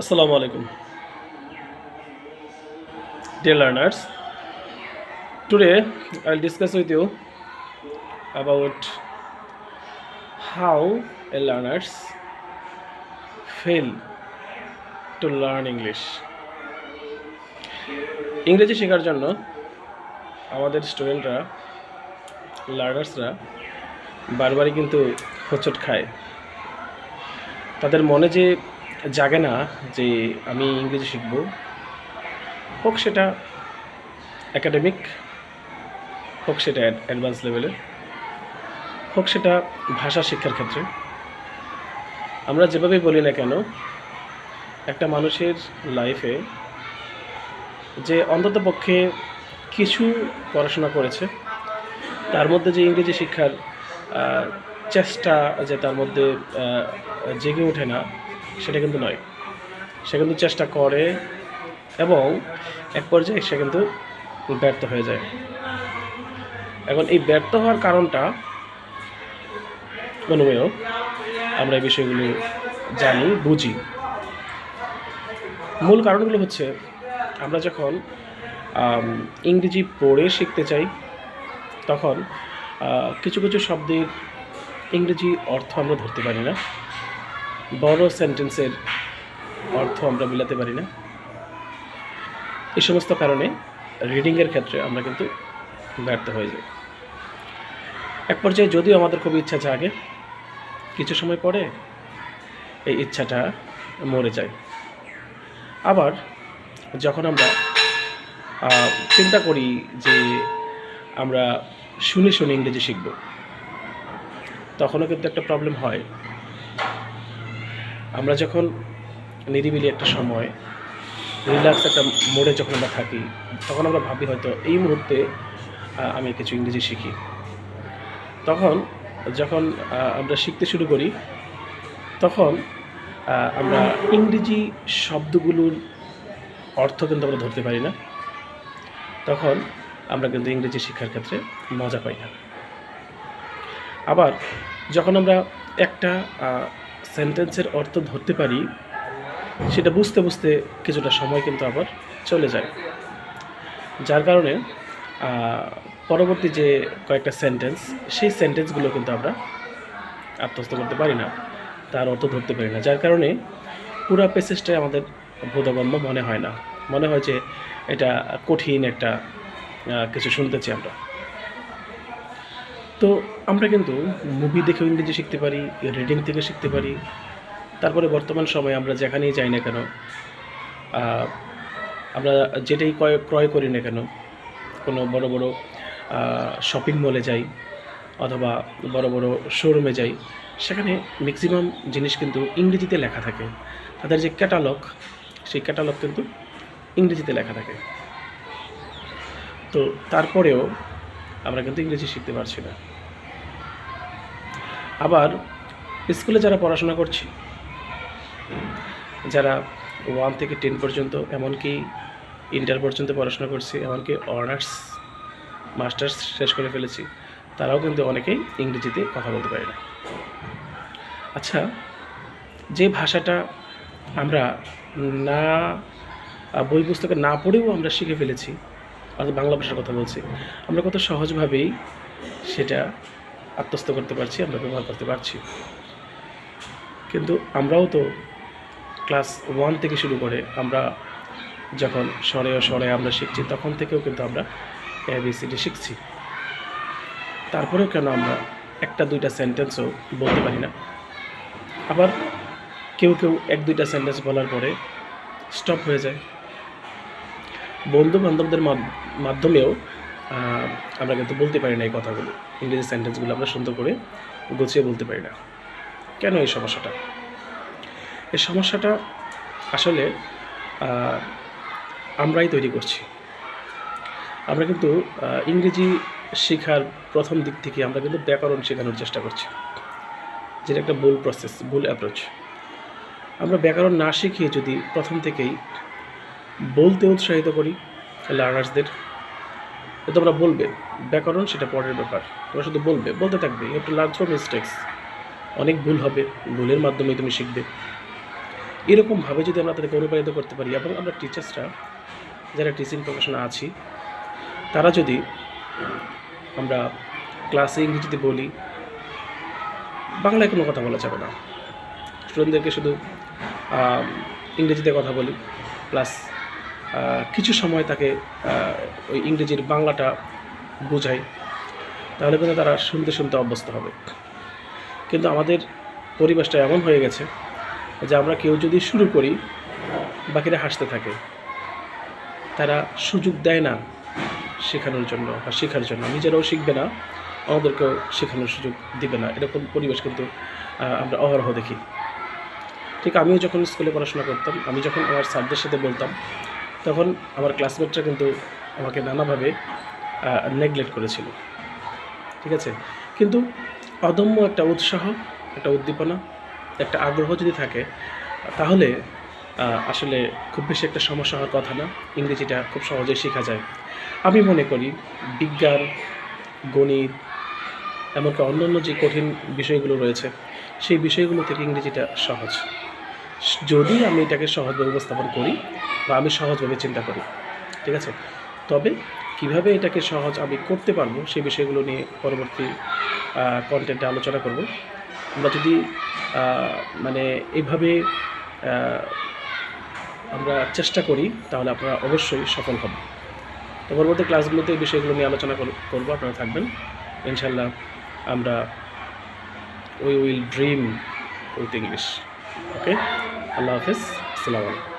আসসালামু আলাইকুম। Dear learners today I discuss with you about how a learners fail to learn English ইংরেজি শেখার জন্য আমাদের স্টুডেন্টরা লার্নার্সরা বারবারই কিন্তু হোচট খায়। তাদের মনে যে জাগে না যে আমি ইংরেজি শিখব। হোক সেটা একাডেমিক হোক সেটা অ্যাডভান্স লেভেলের হোক সেটা ভাষা শিক্ষার ক্ষেত্রে। আমরা যেভাবেই বলি না কেন, একটা মানুষের লাইফে যে অন্তত পক্ষে কিছু পড়াশোনা করেছে, তার মধ্যে যে ইংরেজি শিক্ষার চেষ্টা যে তার মধ্যে জেগে ওঠে না সেটা কিন্তু নয়। সে কিন্তু চেষ্টা করে এবং এক পর্যায়ে সে কিন্তু ব্যর্থ হয়ে যায়। এখন এই ব্যর্থ হওয়ার কারণটা অনুমেয়। আমরা এই বিষয়গুলো জানি, বুঝি। মূল কারণগুলো হচ্ছে, আমরা যখন ইংরেজি পড়ে শিখতে চাই, তখন কিছু কিছু শব্দের ইংরেজি অর্থ আমরা ধরতে পারি না। বড় সেন্টেন্সের অর্থ আমরা মিলাতে পারি না। এই সমস্ত কারণে রিডিংয়ের ক্ষেত্রে আমরা কিন্তু ব্যর্থ হয়ে যাই। এক পর্যায়ে যদিও আমাদের খুব ইচ্ছা জাগে, কিছু সময় পরে এই ইচ্ছাটা মরে যায়। আবার যখন আমরা চিন্তা করি যে আমরা শুনে শুনে ইংরেজি শিখব, তখনও কিন্তু একটা প্রবলেম হয়। আমরা যখন নিরিবিলি একটা সময় রিল্যাক্স একটা মোড়ে যখন আমরা থাকি, তখন আমরা ভাবি হয়তো এই মুহূর্তে আমি কিছু ইংরেজি শিখি। তখন যখন আমরা শিখতে শুরু করি, তখন আমরা ইংরেজি শব্দগুলোর অর্থ কিন্তু আমরা ধরতে পারি না। তখন আমরা কিন্তু ইংরেজি শিক্ষার ক্ষেত্রে মজা পাই না। আবার যখন আমরা একটা সেন্টেন্সের অর্থ ধরতে পারি, সেটা বুঝতে বুঝতে কিছুটা সময় কিন্তু আবার চলে যায়। যার কারণে পরবর্তী যে কয়েকটা সেন্টেন্স, সেই সেন্টেন্সগুলো কিন্তু আমরা আত্মস্থ করতে পারি না, তার অর্থ ধরতে পারি না। যার কারণে পুরো প্যাসেজটাই আমাদের বোধগম্য মনে হয় না। মনে হয় যে এটা কঠিন একটা কিছু শুনতেছি আমরা। তো আমরা কিন্তু মুভি দেখেও ইংরেজি শিখতে পারি রিডিং থেকে শিখতে পারি। তারপরে বর্তমান সময়ে আমরা যেখানেই যাই না কেন আমরা যেটাই ক্রয় ক্রয় করি না কেন, কোনো বড় বড় শপিং মলে যাই অথবা বড় বড় শোরুমে যাই, সেখানে ম্যাক্সিমাম জিনিস কিন্তু ইংরেজিতে লেখা থাকে। তাদের যে ক্যাটালগ সেই ক্যাটালগ কিন্তু ইংরেজিতে লেখা থাকে। তো তারপরেও আমরা কিন্তু ইংরেজি শিখতে পারছি না। আবার স্কুলে যারা পড়াশোনা করছি, যারা ওয়ান থেকে টেন পর্যন্ত, এমনকি ইন্টার পর্যন্ত পড়াশোনা করছি, এমনকি অনার্স মাস্টার্স শেষ করে ফেলেছি, তারাও কিন্তু অনেকেই ইংরেজিতে কথা বলতে পারে না। আচ্ছা যে ভাষাটা আমরা না, বই পুস্তকে না পড়েও আমরা শিখে ফেলেছি অর্থাৎ বাংলা ভাষার কথা বলছি। আমরা কত সহজভাবেই সেটা আত্মস্থ করতে পারছি, আমরা ব্যবহার করতে পারছি। কিন্তু আমরাও তো ক্লাস ওয়ান থেকে শুরু করে আমরা যখন স্বরে স্বরে আমরা শিখছি, তখন থেকেও কিন্তু আমরা এবিসিডি শিখছি। তারপরেও কেন আমরা একটা, দুইটা সেন্টেন্সও বলতে পারি না? আবার কেউ কেউ এক, দুইটা সেন্টেন্স বলার পরে স্টপ হয়ে যায়। বন্ধু বান্ধবদের মাধ্যমেও আমরা কিন্তু বলতে পারি না এই কথাগুলো। ইংরেজি সেন্টেন্সগুলো আমরা সুন্দর করে গুছিয়ে বলতে পারি না। কেন এই সমস্যাটা? এই সমস্যাটা আসলে আমরাই তৈরি করছি। আমরা কিন্তু ইংরেজি শেখার প্রথম দিক থেকে আমরা কিন্তু ব্যাকরণ শেখানোর চেষ্টা করছি। যেটা একটা ভুল প্রসেস ভুল অ্যাপ্রোচ আমরা ব্যাকরণ না শিখিয়ে যদি প্রথম থেকেই বলতে উৎসাহিত করি লার্নার্সদের তোমরা বলবে, ব্যাকরণ সেটা পরের ব্যাপার। তোমরা শুধু বলবে, বলতে থাকবে you have to learn through mistakes অনেক ভুল হবে, ভুলের মাধ্যমে তুমি শিখবে। এরকমভাবে যদি আমরা তাদেরকে অনুপ্রাণিত করতে পারি, এবং আমরা টিচার্সরা যারা টিচিং প্রফেশনে আছি, তারা যদি আমরা ক্লাসে ইংরেজিতে বলি, বাংলায় কোনো কথা বলা যাবে না। স্টুডেন্টদেরকে শুধু ইংরেজিতে কথা বলি প্লাস কিছু সময় তাকে ওই ইংরেজির বাংলাটা বোঝাই তাহলে কিন্তু তারা শুনতে শুনতে অভ্যস্ত হবে। কিন্তু আমাদের পরিবেশটা এমন হয়ে গেছে যে আমরা কেউ যদি শুরু করি, বাকিরা হাসতে থাকে। তারা সুযোগ দেয় না শেখানোর জন্য বা শেখার জন্য। নিজেরাও শিখবে না, আমাদেরকেও শেখানোর সুযোগ দিবে না। এরকম পরিবেশ কিন্তু আমরা অহরহ দেখি। ঠিক আমিও যখন স্কুলে পড়াশোনা করতাম, আমি যখন আমার স্যারদের সাথে বলতাম তখন আমার ক্লাসমেটরা কিন্তু আমাকে নানাভাবে নেগলেক্ট করেছিল। ঠিক আছে? কিন্তু অদম্য একটা উৎসাহ, একটা উদ্দীপনা, একটা আগ্রহ যদি থাকে, তাহলে আসলে খুব বেশি একটা সমস্যা হওয়ার কথা না। ইংরেজিটা খুব সহজেই শেখা যায়। আমি মনে করি বিজ্ঞান, গণিত, এমনকি অন্যান্য যে কঠিন বিষয়গুলো রয়েছে, সেই বিষয়গুলো থেকে ইংরেজিটা সহজ। যদি আমি এটাকে সহজভাবে উপস্থাপন করি বা আমি সহজভাবে চিন্তা করি ঠিক আছে? তবে কীভাবে এটাকে সহজ আমি করতে পারব সেই বিষয়গুলো নিয়ে পরবর্তী কন্টেন্টে আলোচনা করব। আমরা যদি মানে এইভাবে আহ, আমরা চেষ্টা করি তাহলে আপনারা অবশ্যই সফল হব তো পরবর্তী ক্লাসগুলোতে এই বিষয়গুলো নিয়ে আলোচনা কর- করব আপনারা থাকবেন। ইনশাল্লাহ আমরা we will dream with English okay আল্লাহ হাফিজ আসসালামু আলাইকুম